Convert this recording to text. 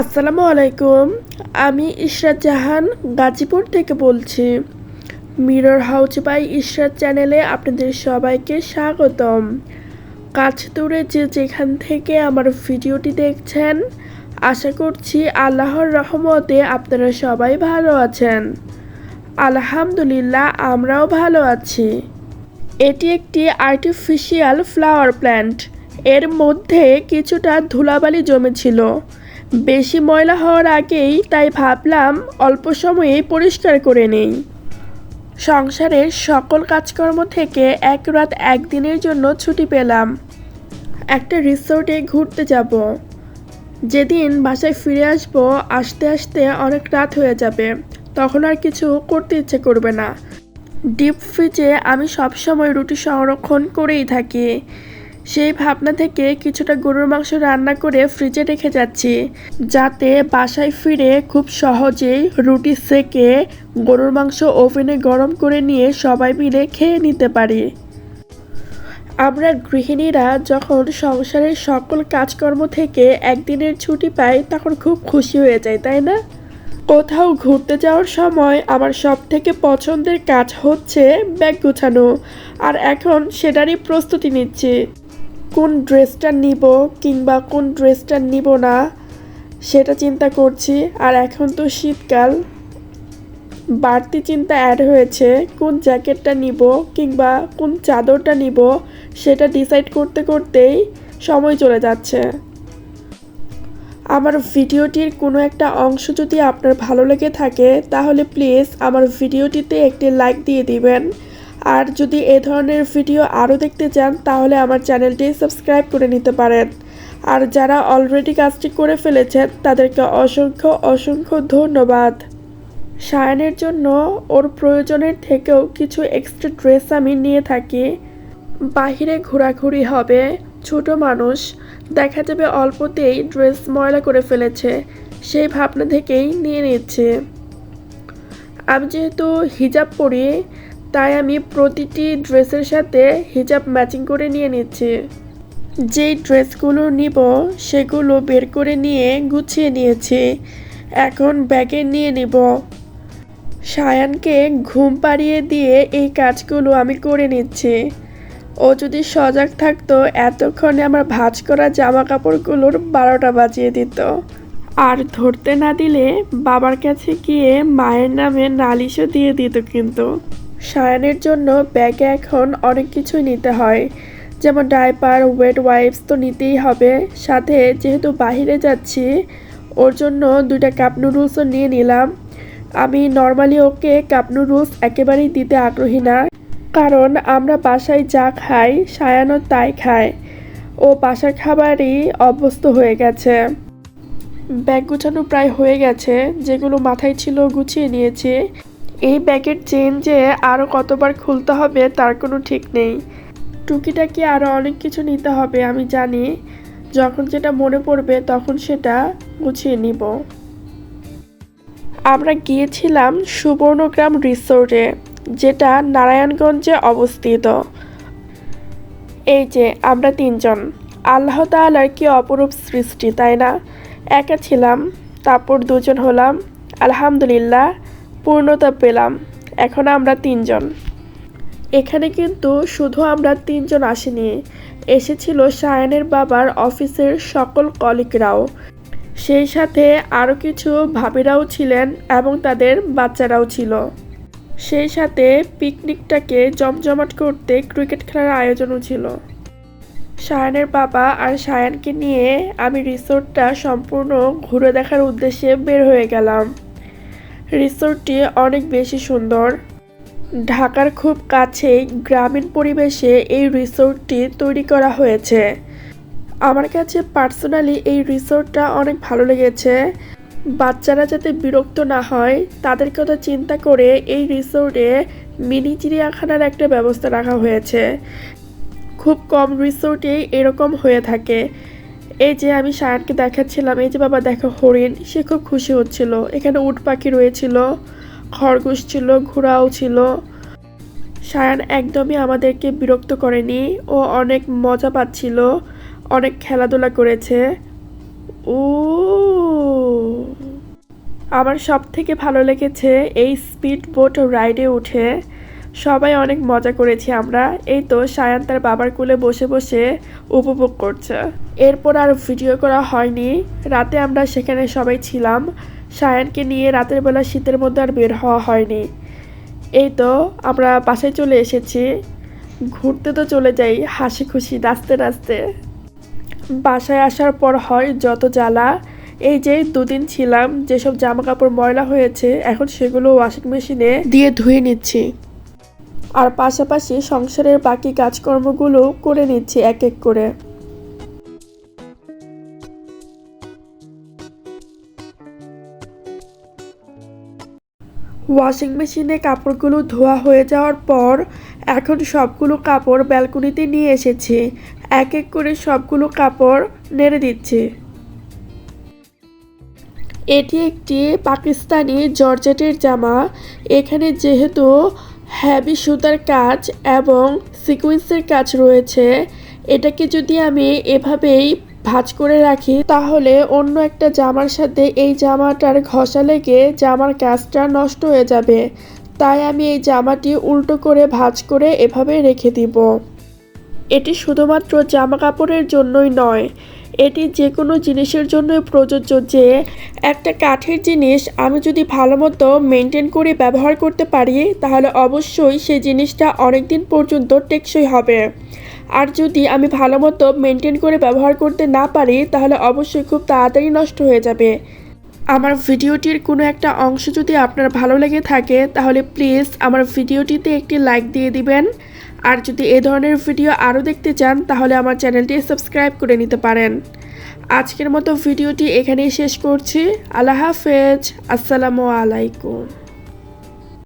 আসসালামু আলাইকুম। আমি ইশরাত জাহান, গাজীপুর থেকে বলছি। মিরর হাউস বাই ইশরাত চ্যানেলে আপনাদের সবাইকে স্বাগতম। কাছ দূরে যে যেখান থেকে আমার ভিডিওটি দেখছেন, আশা করছি আল্লাহর রহমতে আপনারা সবাই ভালো আছেন। আলহামদুলিল্লাহ, আমরাও ভালো আছি। এটি একটি আর্টিফিশিয়াল ফ্লাওয়ার প্ল্যান্ট এর মধ্যে কিছুটা ধুলাবালি জমেছিল। বেশি ময়লা হওয়ার আগেই তাই ভাবলাম অল্প সময়েই পরিষ্কার করে নেই। সংসারের সকল কাজকর্ম থেকে এক রাত একদিনের জন্য ছুটি পেলাম। একটা রিসোর্টে ঘুরতে যাব। যেদিন বাসায় ফিরে আসব, আসতে আসতে অনেক রাত হয়ে যাবে। তখন আর কিছু করতে ইচ্ছে করবে না। ডিপ ফ্রিজে আমি সবসময় রুটি সংরক্ষণ করেই থাকি। সেই ভাবনা থেকে কিছুটা গরুর মাংস রান্না করে ফ্রিজে রেখে যাচ্ছি, যাতে বাসায় ফিরে খুব সহজেই রুটি সেকে গরুর মাংস ওভেনে গরম করে নিয়ে সবাই মিলে খেয়ে নিতে পারি। আমরা গৃহিণীরা যখন সংসারের সকল কাজকর্ম থেকে একদিনের ছুটি পাই, তখন খুব খুশি হয়ে যায় তাই না? কোথাও ঘুরতে যাওয়ার সময় আমার সব থেকে পছন্দের কাজ হচ্ছে ব্যাগ গোছানো, আর এখন সেটারই প্রস্তুতি নিচ্ছি। কোন ড্রেসটা নিব কিংবা কোন ড্রেসটা নিব না, সেটা চিন্তা করছি। আর এখন তো শীতকাল। বাড়তি চিন্তা অ্যাড হয়েছে, কোন জ্যাকেটটা নিব কিংবা কোন চাদরটা নিব, সেটা ডিসাইড করতে করতেই সময় চলে যাচ্ছে। আমার ভিডিওটির কোনো একটা অংশ যদি আপনার ভালো লেগে থাকে, তাহলে প্লিজ আমার ভিডিওটিতে একটি লাইক দিয়ে দিবেন। আর যদি এ ধরনের ভিডিও আরও দেখতে চান, তাহলে আমার চ্যানেলটি সাবস্ক্রাইব করে নিতে পারেন। আর যারা অলরেডি কাজটি করে ফেলেছেন, তাদেরকে অসংখ্য অসংখ্য ধন্যবাদ। সায়ানের জন্য ওর প্রয়োজনের থেকেও কিছু এক্সট্রা ড্রেস আমি নিয়ে থাকি। বাহিরে ঘোরাঘুরি হবে, ছোট মানুষ, দেখা যাবে অল্পতেই ড্রেস ময়লা করে ফেলেছে, সেই ভাবনা থেকেই নিয়ে নিচ্ছে। আমি যেহেতু হিজাব পরি তাই আমি প্রতিটি ড্রেসের সাথে হিজাব ম্যাচিং করে নিয়ে নিচ্ছি। যেই ড্রেসগুলো নিব, সেগুলো বের করে নিয়ে গুছিয়ে নিয়েছি। এখন ব্যাগে নিয়ে নিব। সায়ানকে ঘুম পাড়িয়ে দিয়ে এই কাজগুলো আমি করে নিচ্ছি। ও যদি সজাগ থাকতো, এতক্ষণে আমার ভাঁজ করা জামা কাপড়গুলোর বারোটা বাজিয়ে দিত। আর ধরতে না দিলে বাবার কাছে গিয়ে মায়ের নামে নালিশও দিয়ে দিত কিন্তু। সায়ানের জন্য ব্যাগে এখন অনেক কিছুই নিতে হয়। যেমন ডাইপার, ওয়েট ওয়াইপস তো নিতেই হবে। সাথে যেহেতু বাহিরে যাচ্ছি, ওর জন্য দুইটা কাপ নুডলসও নিয়ে নিলাম। আমি নর্মালি ওকে কাপ নুডলস একেবারেই দিতে আগ্রহী না। কারণ আমরা বাসায় যা খাই, সায়ানও তাই খায়। ও বাসার খাবারই অভ্যস্ত হয়ে গেছে। ব্যাগ গুছানো প্রায় হয়ে গেছে, যেগুলো মাথায় ছিল গুছিয়ে নিয়েছি। এই ব্যাগের চেন যে আরও কতবার খুলতে হবে তার কোনো ঠিক নেই। টুকিটাকি আরও অনেক কিছু নিতে হবে, আমি জানি। যখন যেটা মনে পড়বে তখন সেটা গুছিয়ে নিব। আমরা গিয়েছিলাম সুবর্ণগ্রাম রিসোর্টে, যেটা নারায়ণগঞ্জে অবস্থিত। এই যে, আমরা তিনজন। আল্লাহ তালার কি অপরূপ সৃষ্টি, তাই না? একা ছিলাম, তারপর দুজন হলাম। আলহামদুলিল্লাহ পূর্ণতা পেলাম। এখন আমরা তিনজন। এখানে কিন্তু শুধু আমরা তিনজন আসিনি, এসেছিল সায়নের বাবার অফিসের সকল কলিগরাও। সেই সাথে আরও কিছু ভাবিরাও ছিলেন এবং তাদের বাচ্চারাও ছিল। সেই সাথে পিকনিকটাকে জমজমাট করতে ক্রিকেট খেলার আয়োজনও ছিল। সায়ানের বাবা আর সায়ানকে নিয়ে আমি রিসোর্টটা সম্পূর্ণ ঘুরে দেখার উদ্দেশ্যে বের হয়ে গেলাম। রিসোর্টটি অনেক বেশি সুন্দর। ঢাকার খুব কাছেই গ্রামীণ পরিবেশে এই রিসোর্টটি তৈরি করা হয়েছে। আমার কাছে পার্সোনালি এই রিসোর্টটা অনেক ভালো লেগেছে। বাচ্চারা যাতে বিরক্ত না হয়, তাদের কথা চিন্তা করে এই রিসোর্টে মিনি চিড়িয়াখানার একটা ব্যবস্থা রাখা হয়েছে। খুব কম রিসোর্টেই এরকম হয়ে থাকে। এই যে আমি সায়নকে দেখাচ্ছিলাম, এই যে বাবা দেখো হরিণ, সে খুব খুশি হচ্ছিল। এখানে উট পাখি রয়েছিল, খরগোশ ছিল, ঘোড়াও ছিল। সায়ান একদমই আমাদেরকে বিরক্ত করেনি, ও অনেক মজা পাচ্ছিল, অনেক খেলাধুলা করেছে। ও। আমার সব থেকে ভালো লেগেছে এই স্পিড বোট রাইডে উঠে। সবাই অনেক মজা করেছি আমরা। এই তো সায়ান তার বাবার কোলে বসে বসে উপভোগ করছে। এরপর আর ভিডিও করা হয়নি। রাতে আমরা সেখানে সবাই ছিলাম। সায়ানকে নিয়ে রাতের বেলা শীতের মধ্যে আর বের হওয়া হয়নি। এই তো আমরা বাসায় চলে এসেছি। ঘুরতে তো চলে যাই, হাসি খুশি, নাচতে নাচতে। বাসায় আসার পর হয় যত জ্বালা। এই যে দুদিন ছিলাম, যেসব জামা কাপড় ময়লা হয়েছে, এখন সেগুলো ওয়াশিং মেশিনে দিয়ে ধুয়ে নিচ্ছি। আর পাশাপাশি সংসারের বাকি কাজকর্মগুলো করে নিচ্ছি এক এক করে। ওয়াশিং মেশিনে কাপড়গুলো ধোয়া হয়ে যাওয়ার পর এখন সবগুলো কাপড় ব্যালকনিতে নিয়ে এসেছি। এক এক করে সবগুলো কাপড় নেড়ে দিচ্ছি। এটি একটি পাকিস্তানি জর্জেটের জামা। এখানে যেহেতু হ্যাভি সুতার কাজ এবং সিকুয়েন্সের কাজ রয়েছে। এটাকে যদি আমি এভাবেই ভাঁজ করে রাখি, তাহলে অন্য একটা জামার সাথে এই জামাটার ঘষা লেগে জামার কাজটা নষ্ট হয়ে যাবে। তাই আমি এই জামাটি উল্টো করে ভাজ করে এভাবে রেখে দিব। এটি শুধুমাত্র জামা কাপড়ের জন্যই নয় এটি যে কোনো জিনিসের জন্য প্রযোজ্য যে, একটা কাঠের জিনিস আমি যদি ভালো মতো মেনটেন করে ব্যবহার করতে পারি, তাহলে অবশ্যই সেই জিনিসটা অনেক দিন পর্যন্ত টেকসই হবে। আর যদি আমি ভালো মতো মেনটেন করে ব্যবহার করতে না পারি, তাহলে অবশ্যই খুব তাড়াতাড়ি নষ্ট হয়ে যাবে। আমার ভিডিওটির কোনো একটা অংশ যদি আপনার ভালো লেগে থাকে, তাহলে প্লিজ আমার ভিডিওটিতে একটি লাইক দিয়ে দিবেন। আর যদি এ ধরনের ভিডিও আরও দেখতে চান, তাহলে আমার চ্যানেলটি সাবস্ক্রাইব করে নিতে পারেন। আজকের মতো ভিডিওটি এখানেই শেষ করছি। আল্লাহ হাফেজ। আসসালামু আলাইকুম।